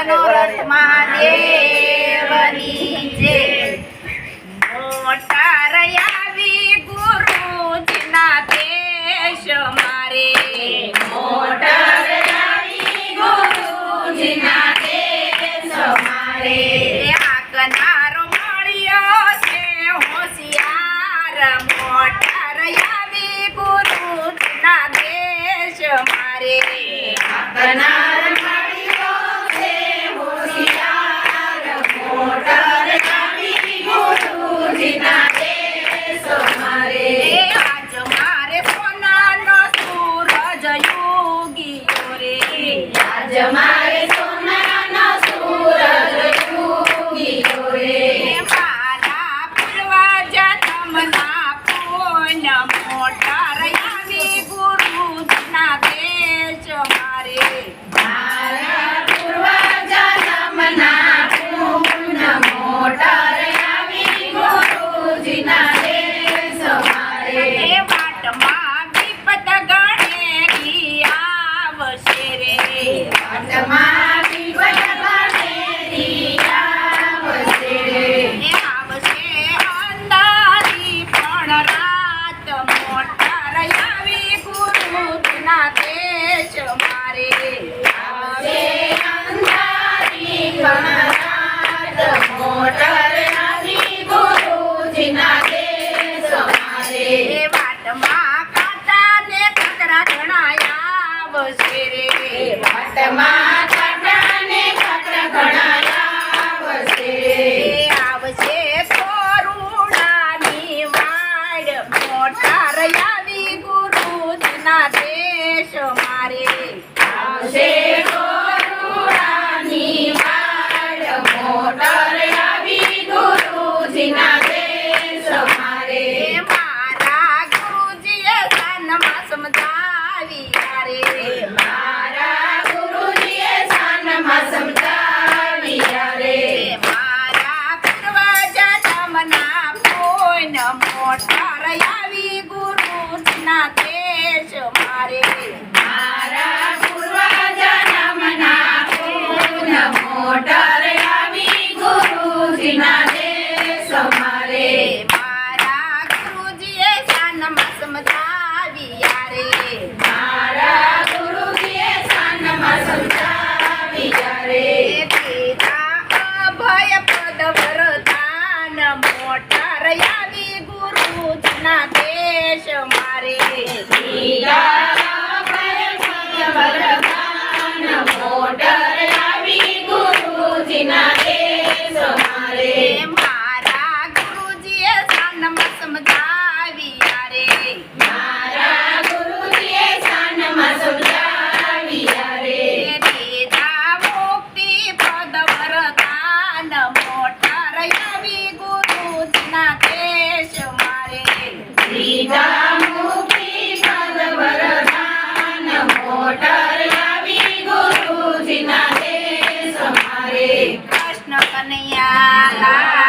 મનોરથ મહાદેવની જે મોટા રયાવી ગુરુજીના દેશ મારે. મોટા રયાવી ગુરુજીના દેશ મારે. આગનારો મળ્યો છે હોશિયાર. મોટા રયાવી ગુરુજીના દેશ મારે. આગનાર Até mais! આવી ગુરુ ના દેશ મારા પૂર્વજન્મ ના પૂર્ણ મોટર સમજાવી યારે મારા. ગુરુજીએ સાનમાં સમજાવી યારે પિતા અભય પદ ભરત મન મોટા રયાવી ગુરુજના દેશ મારે. મોટર આવી દેશ મારે. કનૈયા